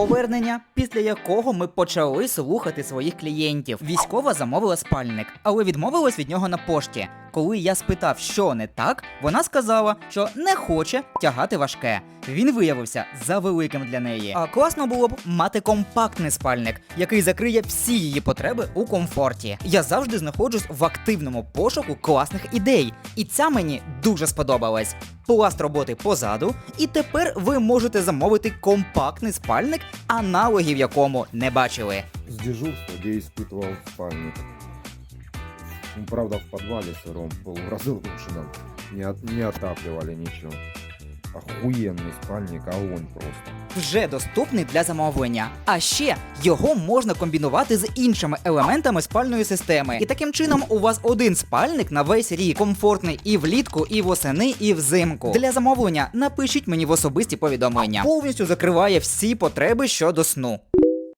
Повернення, після якого ми почали слухати своїх клієнтів. Військова замовила спальник, але відмовилась від нього на пошті. Коли я спитав, що не так, вона сказала, що не хоче тягати важке. Він виявився завеликим для неї. А класно було б мати компактний спальник, який закриє всі її потреби у комфорті. Я завжди знаходжусь в активному пошуку класних ідей, і ця мені дуже сподобалась. Пласт роботи позаду, і тепер ви можете замовити компактний спальник, аналогів якому не бачили. С дежурства, где испытывал спальник. Правда, в подвале сыром, полуразрушенном. Не, от- не отапливали ничего. Охуенный спальник, огонь просто. вже доступний для замовлення. А ще його можна комбінувати з іншими елементами спальної системи. І таким чином у вас один спальник на весь рік, комфортний і влітку, і восени, і взимку. Для замовлення напишіть мені в особисті повідомлення. Повністю закриває всі потреби щодо сну.